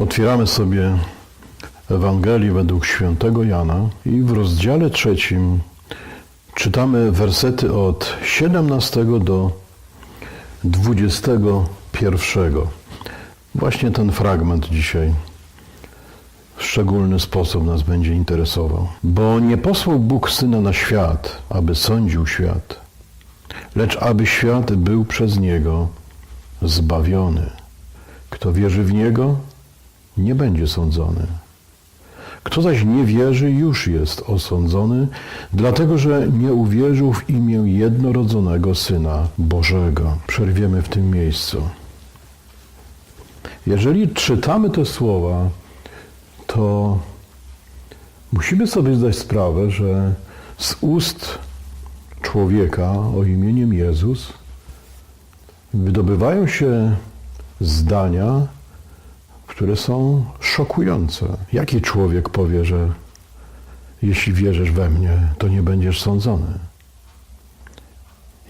Otwieramy sobie Ewangelię według świętego Jana i w rozdziale trzecim czytamy wersety od 17 do 21. Właśnie ten fragment dzisiaj w szczególny sposób nas będzie interesował. Bo nie posłał Bóg Syna na świat, aby sądził świat, lecz aby świat był przez Niego zbawiony. Kto wierzy w Niego, nie będzie sądzony. Kto zaś nie wierzy, już jest osądzony, dlatego że nie uwierzył w imię jednorodzonego Syna Bożego. Przerwiemy w tym miejscu. Jeżeli czytamy te słowa, to musimy sobie zdać sprawę, że z ust człowieka o imieniem Jezus wydobywają się zdania, które są szokujące. Jaki człowiek powie, że jeśli wierzysz we mnie, to nie będziesz sądzony?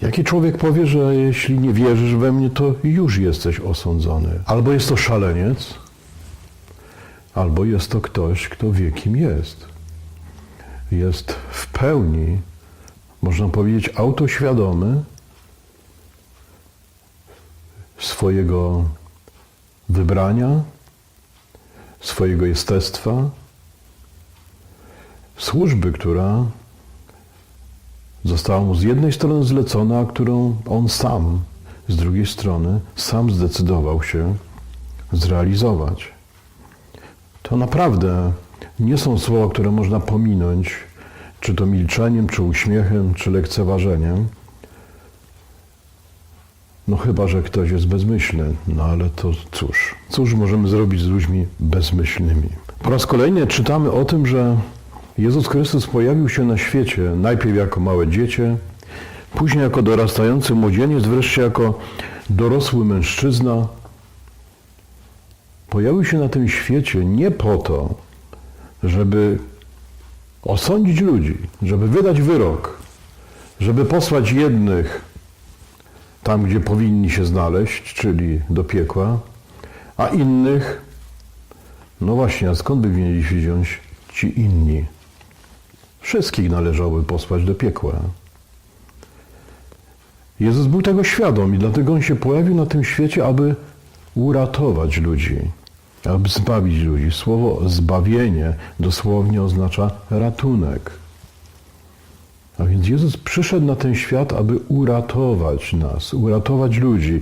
Jaki człowiek powie, że jeśli nie wierzysz we mnie, to już jesteś osądzony? Albo jest to szaleniec, albo jest to ktoś, kto wie, kim jest. Jest w pełni, można powiedzieć, autoświadomy swojego wybrania, swojego jestestwa, służby, która została mu z jednej strony zlecona, a którą on sam, z drugiej strony, sam zdecydował się zrealizować. To naprawdę nie są słowa, które można pominąć, czy to milczeniem, czy uśmiechem, czy lekceważeniem. No chyba, że ktoś jest bezmyślny, no ale to cóż, cóż możemy zrobić z ludźmi bezmyślnymi? Po raz kolejny czytamy o tym, że Jezus Chrystus pojawił się na świecie najpierw jako małe dziecię, później jako dorastający młodzieniec, wreszcie jako dorosły mężczyzna. Pojawił się na tym świecie nie po to, żeby osądzić ludzi, żeby wydać wyrok, żeby posłać jednych tam, gdzie powinni się znaleźć, czyli do piekła, a innych, no właśnie, a skąd by mieli się wziąć ci inni? Wszystkich należałoby posłać do piekła. Jezus był tego świadom i dlatego On się pojawił na tym świecie, aby uratować ludzi, aby zbawić ludzi. Słowo zbawienie dosłownie oznacza ratunek. A więc Jezus przyszedł na ten świat, aby uratować nas, uratować ludzi.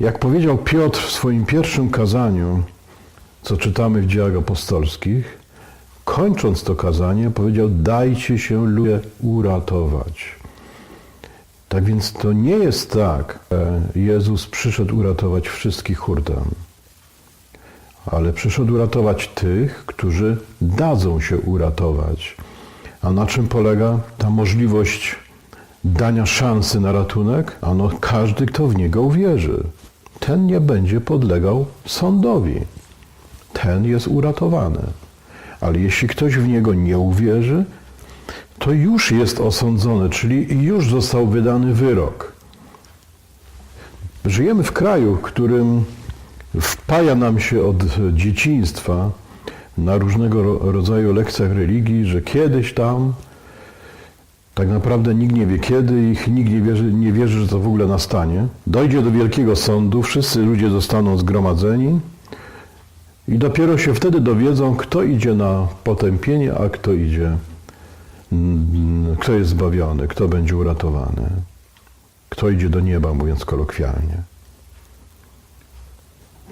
Jak powiedział Piotr w swoim pierwszym kazaniu, co czytamy w dziejach apostolskich, kończąc to kazanie, powiedział: Dajcie się ludzie uratować. Tak więc to nie jest tak, że Jezus przyszedł uratować wszystkich hurtem, ale przyszedł uratować tych, którzy dadzą się uratować. A na czym polega ta możliwość dania szansy na ratunek? Ano każdy, kto w niego uwierzy. Ten nie będzie podlegał sądowi. Ten jest uratowany. Ale jeśli ktoś w niego nie uwierzy, to już jest osądzony, czyli już został wydany wyrok. Żyjemy w kraju, w którym wpaja nam się od dzieciństwa na różnego ro- rodzaju lekcjach religii, że kiedyś tam, tak naprawdę nikt nie wie kiedy i nikt nie wierzy, nie wierzy, że to w ogóle nastanie, dojdzie do wielkiego sądu, wszyscy ludzie zostaną zgromadzeni i dopiero się wtedy dowiedzą, kto idzie na potępienie, a kto idzie, kto jest zbawiony, kto będzie uratowany, kto idzie do nieba, mówiąc kolokwialnie.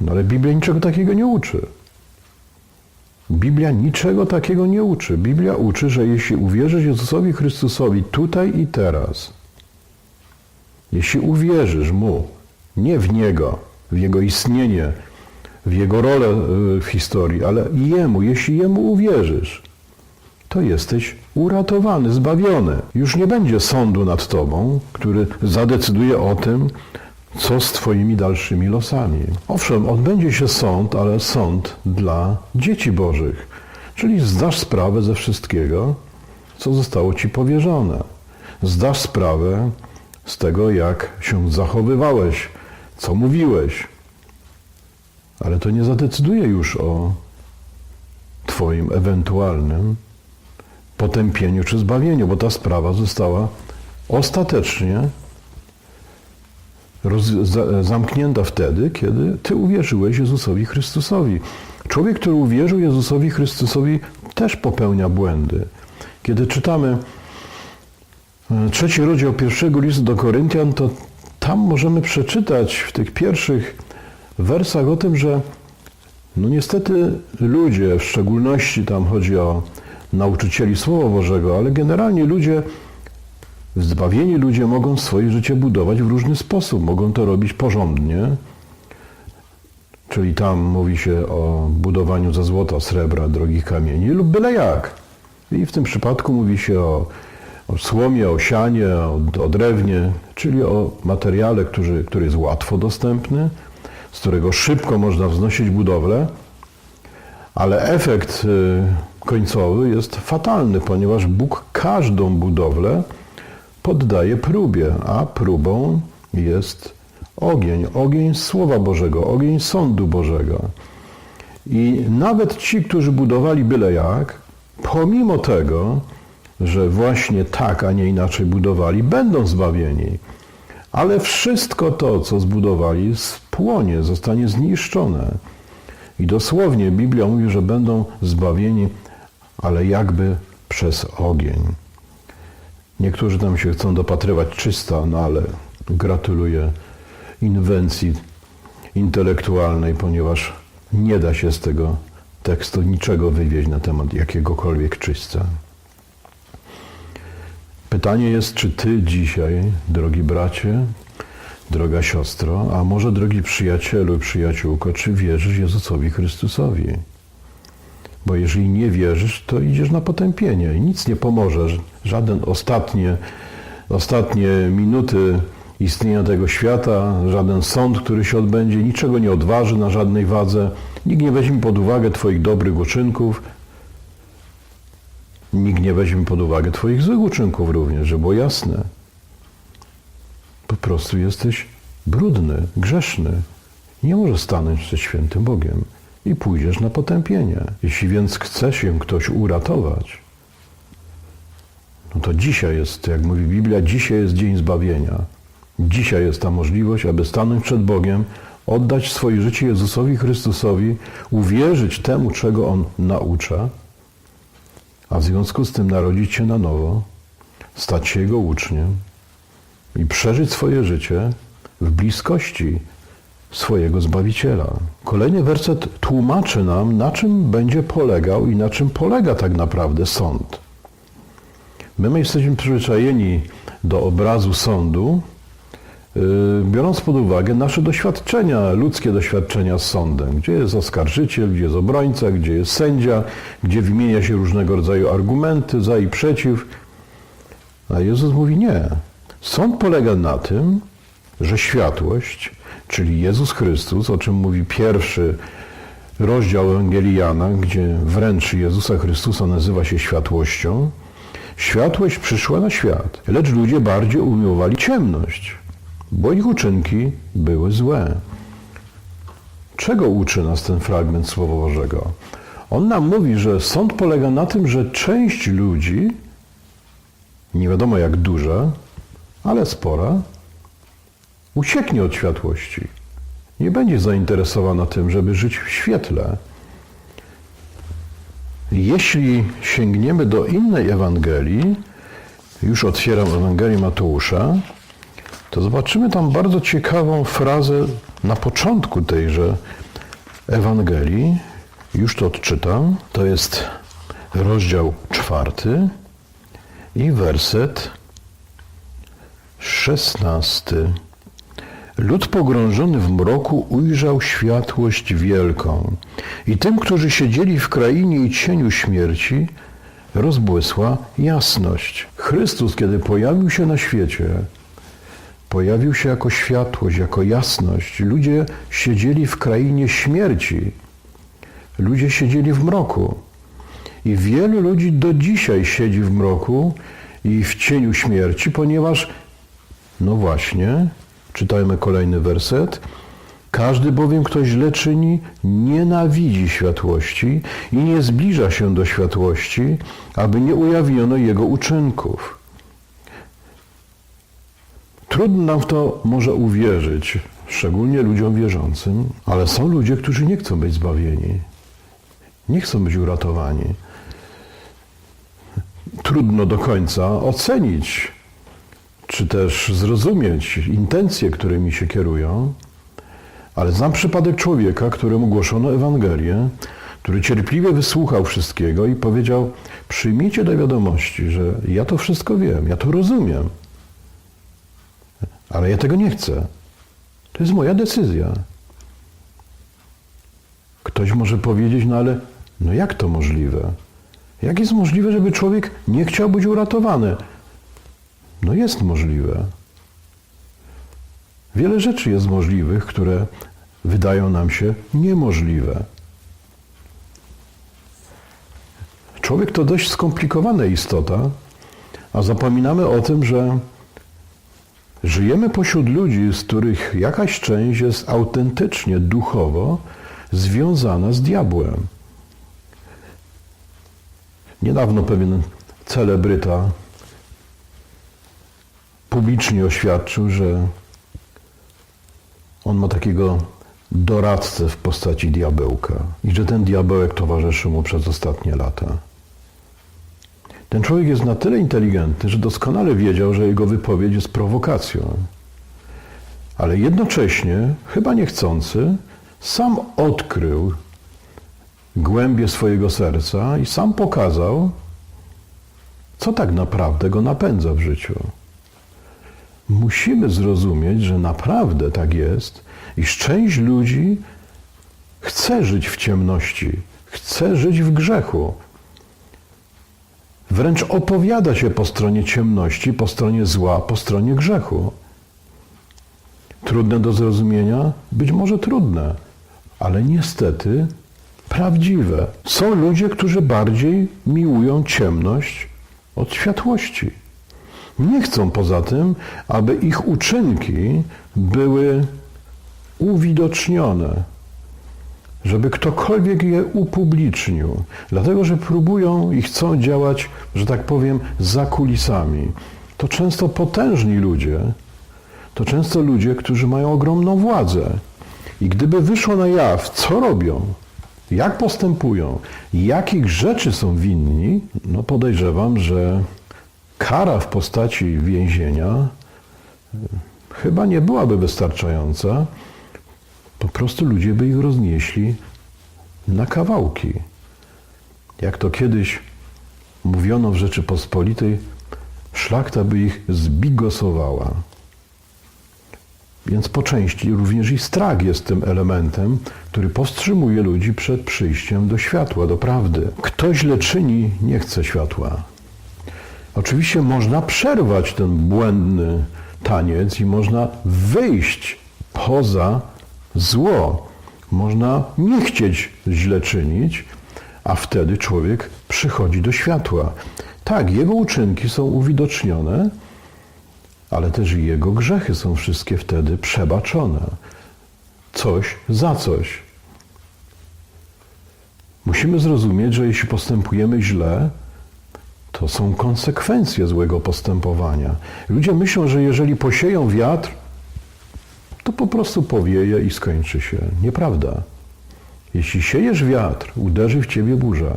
No ale Biblia niczego takiego nie uczy. Biblia niczego takiego nie uczy. Biblia uczy, że jeśli uwierzysz Jezusowi Chrystusowi tutaj i teraz, jeśli uwierzysz Mu, nie w Niego, w Jego istnienie, w Jego rolę y, w historii, ale Jemu, jeśli Jemu uwierzysz, to jesteś uratowany, zbawiony. Już nie będzie sądu nad Tobą, który zadecyduje o tym, co z Twoimi dalszymi losami. Owszem, odbędzie się sąd, ale sąd dla dzieci Bożych, czyli zdasz sprawę ze wszystkiego, co zostało Ci powierzone. Zdasz sprawę z tego, jak się zachowywałeś, co mówiłeś, Ale to nie zadecyduje już o Twoim ewentualnym potępieniu czy zbawieniu, bo ta sprawa została ostatecznie roz, za, zamknięta wtedy, kiedy Ty uwierzyłeś Jezusowi Chrystusowi. Człowiek, który uwierzył Jezusowi Chrystusowi, też popełnia błędy. Kiedy czytamy e, trzeci rozdział pierwszego listu do Koryntian, to tam możemy przeczytać w tych pierwszych wersach o tym, że no niestety ludzie, w szczególności tam chodzi o nauczycieli Słowa Bożego, ale generalnie ludzie, zbawieni ludzie mogą swoje życie budować w różny sposób. Mogą to robić porządnie, czyli tam mówi się o budowaniu ze złota, srebra, drogich kamieni lub byle jak. I w tym przypadku mówi się o, o słomie, o sianie, o, o drewnie, czyli o materiale, który, który jest łatwo dostępny, z którego szybko można wznosić budowlę, ale efekt y, końcowy jest fatalny, ponieważ Bóg każdą budowlę poddaje próbie, a próbą jest ogień, ogień Słowa Bożego, ogień sądu Bożego. I nawet ci, którzy budowali byle jak, pomimo tego, że właśnie tak, a nie inaczej budowali, będą zbawieni. Ale wszystko to, co zbudowali, spłonie, zostanie zniszczone. I dosłownie Biblia mówi, że będą zbawieni, ale jakby przez ogień. Niektórzy tam się chcą dopatrywać czysta, no ale gratuluję inwencji intelektualnej, ponieważ nie da się z tego tekstu niczego wywieźć na temat jakiegokolwiek czyśca. Pytanie jest, czy ty dzisiaj, drogi bracie, droga siostro, a może drogi przyjacielu, przyjaciółko, czy wierzysz Jezusowi Chrystusowi? Bo jeżeli nie wierzysz, to idziesz na potępienie i nic nie pomoże. Żaden ostatnie, ostatnie minuty istnienia tego świata, żaden sąd, który się odbędzie, niczego nie odważy na żadnej wadze. Nikt nie weźmie pod uwagę Twoich dobrych uczynków. Nikt nie weźmie pod uwagę Twoich złych uczynków również, żeby było jasne. Po prostu jesteś brudny, grzeszny. Nie możesz stanąć przed świętym Bogiem i pójdziesz na potępienie. Jeśli więc chce się ktoś uratować, no to dzisiaj jest, jak mówi Biblia, dzisiaj jest dzień zbawienia. Dzisiaj jest ta możliwość, aby stanąć przed Bogiem, oddać swoje życie Jezusowi Chrystusowi, uwierzyć temu, czego On naucza, a w związku z tym narodzić się na nowo, stać się Jego uczniem i przeżyć swoje życie w bliskości swojego Zbawiciela. Kolejny werset tłumaczy nam, na czym będzie polegał i na czym polega tak naprawdę sąd. My jesteśmy przyzwyczajeni do obrazu sądu, yy, biorąc pod uwagę nasze doświadczenia, ludzkie doświadczenia z sądem, gdzie jest oskarżyciel, gdzie jest obrońca, gdzie jest sędzia, gdzie wymienia się różnego rodzaju argumenty za i przeciw. A Jezus mówi nie. Sąd polega na tym, że światłość, czyli Jezus Chrystus, o czym mówi pierwszy rozdział Ewangelii Jana, gdzie wręcz Jezusa Chrystusa nazywa się światłością, światłość przyszła na świat, lecz ludzie bardziej umiłowali ciemność, bo ich uczynki były złe. Czego uczy nas ten fragment Słowa Bożego? On nam mówi, że sąd polega na tym, że część ludzi, nie wiadomo jak duża, ale spora, ucieknie od światłości. Nie będzie zainteresowana tym, żeby żyć w świetle. Jeśli sięgniemy do innej Ewangelii, już otwieram Ewangelię Mateusza, to zobaczymy tam bardzo ciekawą frazę na początku tejże Ewangelii. Już to odczytam. To jest rozdział czwarty i werset szesnasty. Lud pogrążony w mroku ujrzał światłość wielką i tym, którzy siedzieli w krainie i cieniu śmierci, rozbłysła jasność. Chrystus, kiedy pojawił się na świecie, pojawił się jako światłość, jako jasność. Ludzie siedzieli w krainie śmierci. Ludzie siedzieli w mroku. I wielu ludzi do dzisiaj siedzi w mroku i w cieniu śmierci, ponieważ, no właśnie, czytajmy kolejny werset, Każdy bowiem, kto źle czyni, nienawidzi światłości i nie zbliża się do światłości, aby nie ujawniono jego uczynków. Trudno nam w to może uwierzyć, szczególnie ludziom wierzącym, ale są ludzie, którzy nie chcą być zbawieni, nie chcą być uratowani. Trudno do końca ocenić, czy też zrozumieć intencje, którymi się kierują, ale znam przypadek człowieka, któremu głoszono Ewangelię, który cierpliwie wysłuchał wszystkiego i powiedział: Przyjmijcie do wiadomości, że ja to wszystko wiem, ja to rozumiem, ale ja tego nie chcę. To jest moja decyzja. Ktoś może powiedzieć, no ale no jak to możliwe? Jak jest możliwe, żeby człowiek nie chciał być uratowany? No jest możliwe. Wiele rzeczy jest możliwych, które wydają nam się niemożliwe. Człowiek to dość skomplikowana istota, a zapominamy o tym, że żyjemy pośród ludzi, z których jakaś część jest autentycznie duchowo związana z diabłem. Niedawno pewien celebryta publicznie oświadczył, że on ma takiego doradcę w postaci diabełka i że ten diabełek towarzyszy mu przez ostatnie lata. Ten człowiek jest na tyle inteligentny, że doskonale wiedział, że jego wypowiedź jest prowokacją. Ale jednocześnie, chyba niechcący, sam odkrył głębie swojego serca i sam pokazał, co tak naprawdę go napędza w życiu. Musimy zrozumieć, że naprawdę tak jest, iż część ludzi chce żyć w ciemności, chce żyć w grzechu. Wręcz opowiada się po stronie ciemności, po stronie zła, po stronie grzechu. Trudne do zrozumienia? Być może trudne, ale niestety prawdziwe. Są ludzie, którzy bardziej miłują ciemność od światłości. Nie chcą poza tym, aby ich uczynki były uwidocznione, żeby ktokolwiek je upublicznił, dlatego że próbują i chcą działać, że tak powiem, za kulisami. To często potężni ludzie, to często ludzie, którzy mają ogromną władzę. I gdyby wyszło na jaw, co robią, jak postępują, jakich rzeczy są winni, no podejrzewam, że kara w postaci więzienia y, chyba nie byłaby wystarczająca. Po prostu ludzie by ich roznieśli na kawałki. Jak to kiedyś mówiono w Rzeczypospolitej, szlachta by ich zbigosowała. Więc po części również i strach jest tym elementem, który powstrzymuje ludzi przed przyjściem do światła, do prawdy. Kto źle czyni, nie chce światła. Oczywiście można przerwać ten błędny taniec i można wyjść poza zło. Można nie chcieć źle czynić, a wtedy człowiek przychodzi do światła. Tak, jego uczynki są uwidocznione, ale też jego grzechy są wszystkie wtedy przebaczone. Coś za coś. Musimy zrozumieć, że jeśli postępujemy źle, to są konsekwencje złego postępowania. Ludzie myślą, że jeżeli posieją wiatr, to po prostu powieje i skończy się. Nieprawda. Jeśli siejesz wiatr, uderzy w ciebie burza.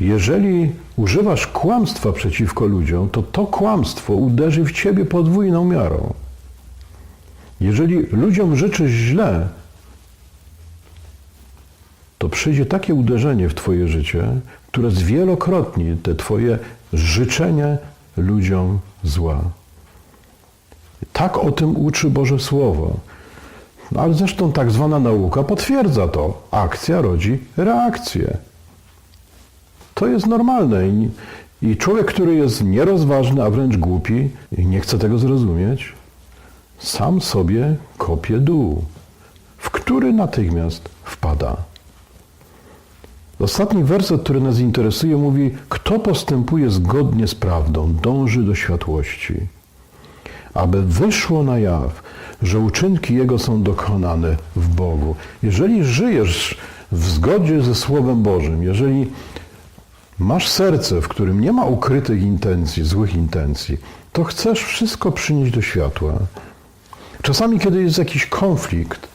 Jeżeli używasz kłamstwa przeciwko ludziom, to to kłamstwo uderzy w ciebie podwójną miarą. Jeżeli ludziom życzysz źle, to przyjdzie takie uderzenie w Twoje życie, które zwielokrotni te Twoje życzenie ludziom zła. Tak o tym uczy Boże Słowo. No ale zresztą tak zwana nauka potwierdza to. Akcja rodzi reakcję. To jest normalne. I, I człowiek, który jest nierozważny, a wręcz głupi i nie chce tego zrozumieć, sam sobie kopie dół, w który natychmiast wpada. Ostatni werset, który nas interesuje, mówi: Kto postępuje zgodnie z prawdą, dąży do światłości, aby wyszło na jaw, że uczynki Jego są dokonane w Bogu. Jeżeli żyjesz w zgodzie ze Słowem Bożym, jeżeli masz serce, w którym nie ma ukrytych intencji, złych intencji, to chcesz wszystko przynieść do światła. Czasami, kiedy jest jakiś konflikt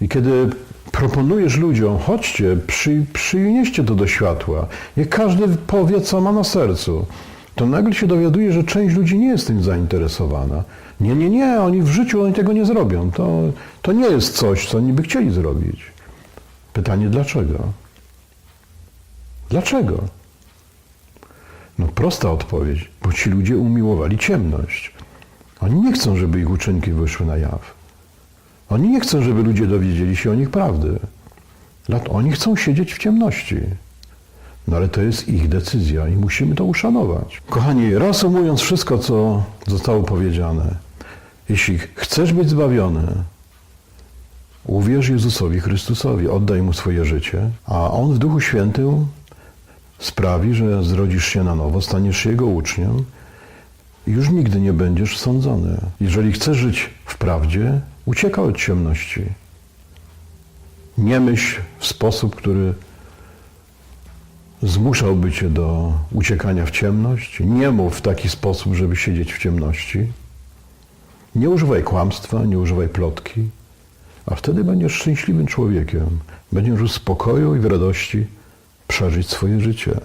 i kiedy proponujesz ludziom, chodźcie, przy, przynieście to do światła, niech każdy powie, co ma na sercu, to nagle się dowiaduje, że część ludzi nie jest tym zainteresowana. Nie, nie, nie, oni w życiu oni tego nie zrobią. To, to nie jest coś, co oni by chcieli zrobić. Pytanie dlaczego? Dlaczego? No prosta odpowiedź, bo ci ludzie umiłowali ciemność. Oni nie chcą, żeby ich uczynki wyszły na jaw. Oni nie chcą, żeby ludzie dowiedzieli się o nich prawdy. Oni chcą siedzieć w ciemności. No ale to jest ich decyzja i musimy to uszanować. Kochani, reasumując wszystko, co zostało powiedziane, jeśli chcesz być zbawiony, uwierz Jezusowi Chrystusowi, oddaj Mu swoje życie, a On w Duchu Świętym sprawi, że zrodzisz się na nowo, staniesz się Jego uczniem i już nigdy nie będziesz sądzony. Jeżeli chcesz żyć w prawdzie, uciekaj od ciemności. Nie myśl w sposób, który zmuszałby cię do uciekania w ciemność. Nie mów w taki sposób, żeby siedzieć w ciemności. Nie używaj kłamstwa, nie używaj plotki, a wtedy będziesz szczęśliwym człowiekiem. Będziesz w spokoju i w radości przeżyć swoje życie.